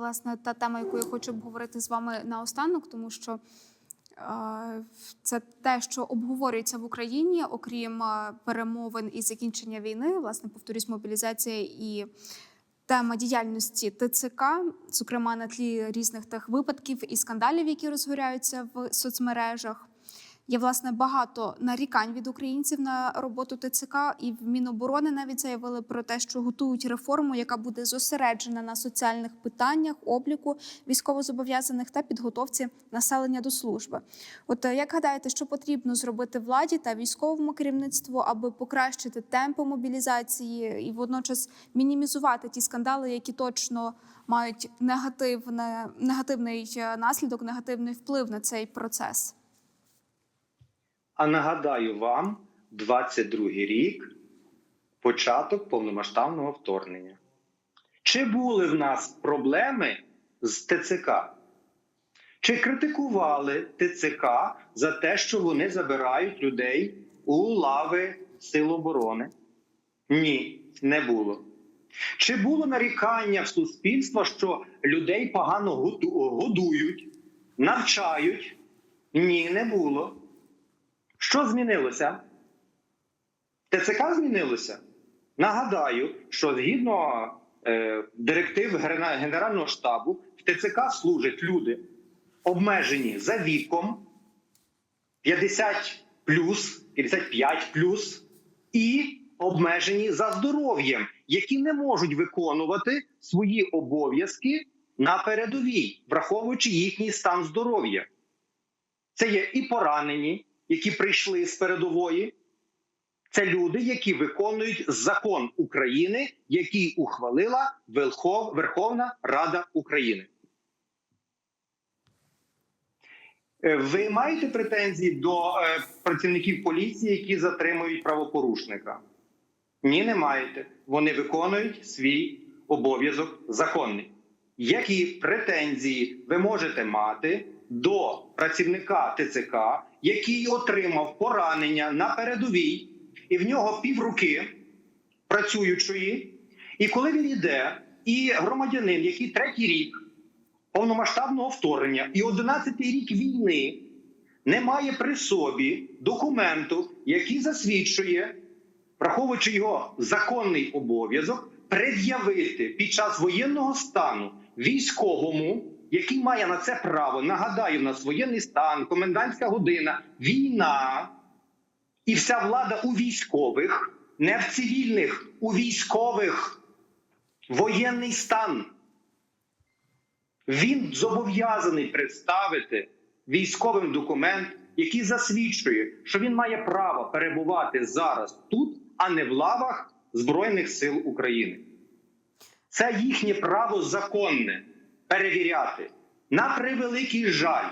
власне та тема, яку я хочу обговорити з вами наостанок, тому що е, це те, що обговорюється в Україні, окрім е, перемовин і закінчення війни, власне, повторюсь, мобілізація і тема діяльності ТЦК, зокрема на тлі різних тих випадків і скандалів, які розгоряються в соцмережах. Є власне багато нарікань від українців на роботу ТЦК, і в Міноборони навіть заявили про те, що готують реформу, яка буде зосереджена на соціальних питаннях, обліку військовозобов'язаних та підготовці населення до служби. От е, як гадаєте, що потрібно зробити владі та військовому керівництву, аби покращити темпи мобілізації і водночас мінімізувати ті скандали, які точно мають негативне, негативний е, наслідок, негативний вплив на цей процес? А нагадаю вам, 22-й рік початок повномасштабного вторгнення. Чи були в нас проблеми з ТЦК? Чи критикували ТЦК за те, що вони забирають людей у лави Сил оборони? Ні, не було. Чи було нарікання в суспільства, що людей погано годують, навчають? Ні, не було. Що змінилося? ТЦК змінилося? Нагадаю, що згідно е, директив Генерального штабу в ТЦК служать люди, обмежені за віком 50 плюс, 55 плюс, і обмежені за здоров'ям, які не можуть виконувати свої обов'язки на передовій, враховуючи їхній стан здоров'я. Це є і поранені, які прийшли з передової. Це люди, які виконують закон України, який ухвалила Верховна Рада України. Е, Ви маєте претензії до е, працівників поліції, які затримують правопорушника? Ні, не маєте. Вони виконують свій обов'язок законний. Які претензії ви можете мати до працівника ТЦК, який отримав поранення на передовій, і в нього півруки працюючої, і коли він йде, і громадянин, який третій рік повномасштабного вторгнення і 11 рік війни не має при собі документу, який засвідчує, враховуючи його законний обов'язок, пред'явити під час воєнного стану військовому, який має на це право. Нагадаю, в нас воєнний стан, комендантська година, війна і вся влада у військових, не в цивільних, у військових воєнний стан. Він зобов'язаний представити військовим документ, який засвідчує, що він має право перебувати зараз тут, а не в лавах Збройних сил України. Це їхнє право законне перевіряти. На превеликий жаль,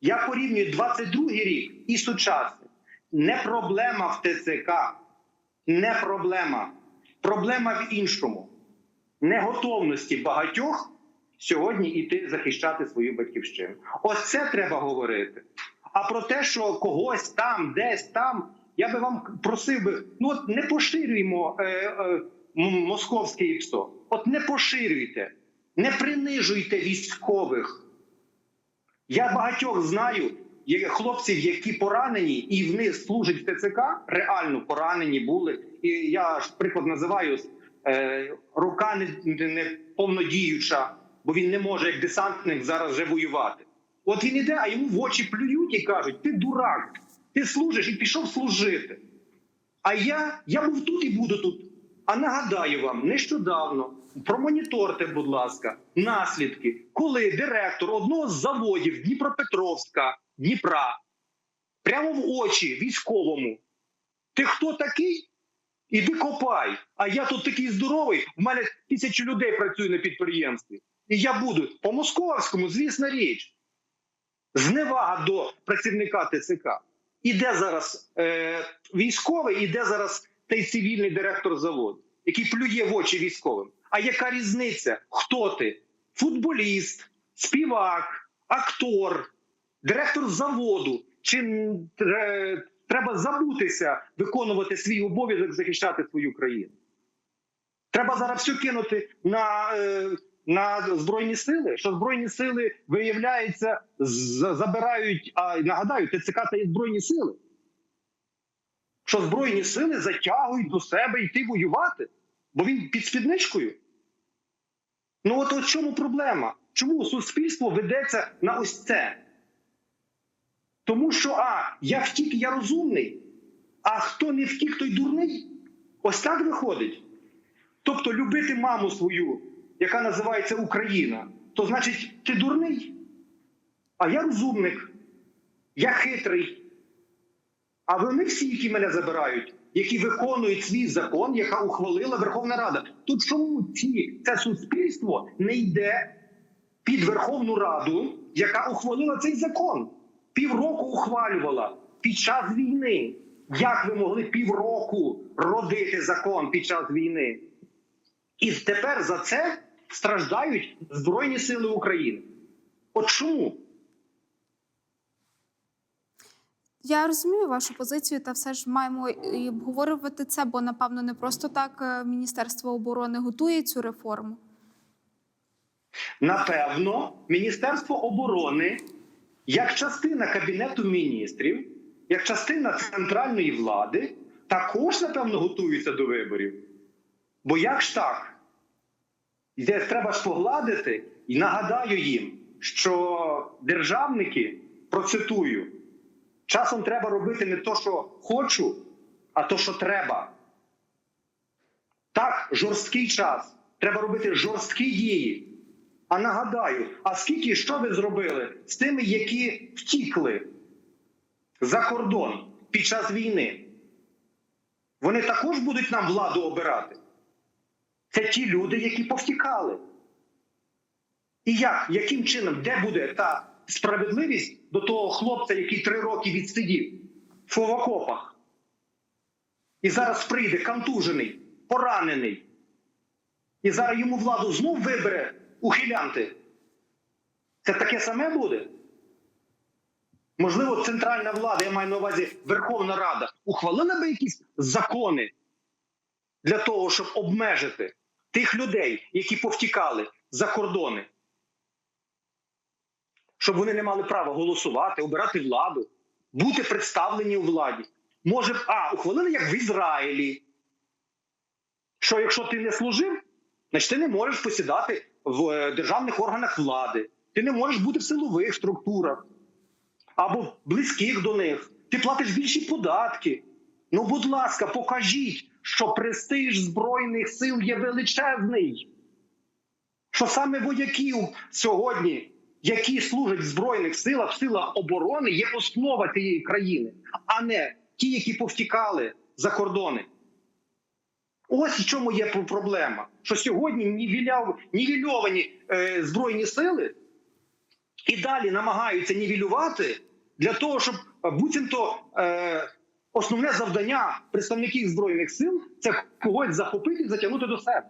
я порівнюю 22-й рік і сучасний. Не проблема в ТЦК, не проблема. Проблема в іншому. Неготовності багатьох сьогодні іти захищати свою батьківщину. Ось це треба говорити. А про те, що когось там, десь там, я би вам просив би, ну от не поширюємо е, е, м- московське ІПСО. От не поширюйте, не принижуйте військових. Я багатьох знаю хлопців, які поранені, і в них служать в ТЦК, реально поранені були. І я ж приклад називаю е, рука не, не повнодіюча, бо він не може як десантник зараз вже воювати. От він іде, а йому в очі плюють і кажуть: ти дурак, ти служиш і пішов служити. А я, я був тут і буду тут. А нагадаю вам, нещодавно промоніторте, будь ласка, наслідки, коли директор одного з заводів Дніпропетровська, Дніпра, прямо в очі військовому. Ти хто такий? Іди копай. А я тут такий здоровий. В мене тисячі людей працює на підприємстві. І я буду по московському, звісна річ. Зневага до працівника ТЦК. Іде зараз е, військовий, іде зараз той цивільний директор заводу, який плює в очі військовим. А яка різниця? Хто ти? Футболіст, співак, актор, директор заводу. Чи треба забутися виконувати свій обов'язок захищати свою країну? Треба зараз все кинути на, е, на збройні сили, що збройні сили виявляється забирають. А нагадаю, ТЦК та є збройні сили. Що збройні сили затягують до себе йти воювати, бо він під спідничкою. Ну от, в чому проблема? Чому суспільство ведеться на ось це? Тому що а, я втік, я розумний, а хто не втік, той дурний. Ось так виходить. Тобто любити маму свою, яка називається Україна, то значить ти дурний. А я розумник, я хитрий. А вони всі, які мене забирають, які виконують свій закон, яка ухвалила Верховна Рада. Тут чому ці, це суспільство не йде під Верховну Раду, яка ухвалила цей закон? Півроку ухвалювала під час війни. Як ви могли півроку родити закон під час війни? І тепер за це страждають Збройні Сили України. От чому? Я розумію вашу позицію, та все ж маємо і обговорювати це, бо напевно не просто так е, Міністерство оборони готує цю реформу. Напевно, Міністерство оборони, як частина Кабінету міністрів, як частина центральної влади, також, напевно, готуються до виборів. Бо як ж так? Треба ж погладити і нагадаю їм, що державники, процитую, часом треба робити не то, що хочу, а то, що треба. Так, жорсткий час. Треба робити жорсткі дії. А нагадаю, а скільки що ви зробили з тими, які втікли за кордон під час війни? Вони також будуть нам владу обирати. Це ті люди, які повтікали. І як, яким чином, де буде та справедливість до того хлопця, який три роки відсидів в окопах? І зараз прийде контужений, поранений. І зараз йому владу знов вибере ухилянти. Це таке саме буде? Можливо, центральна влада, я маю на увазі Верховна Рада, ухвалила би якісь закони для того, щоб обмежити тих людей, які повтікали за кордони, щоб вони не мали права голосувати, обирати владу, бути представлені у владі. Може, а, ухвалили як в Ізраїлі. Що якщо ти не служив, значить ти не можеш посідати в е, державних органах влади, ти не можеш бути в силових структурах або близьких до них. Ти платиш більші податки. Ну, будь ласка, покажіть, що престиж Збройних сил є величезний. Що саме вояків сьогодні, які служать в Збройних силах, в силах оборони, є основа цієї країни, а не ті, які повтікали за кордони. Ось в чому є проблема. Що сьогодні нівельовані е, Збройні сили і далі намагаються нівелювати для того, щоб е, буцімто е, основне завдання представників збройних сил це когось захопити і затягнути до себе.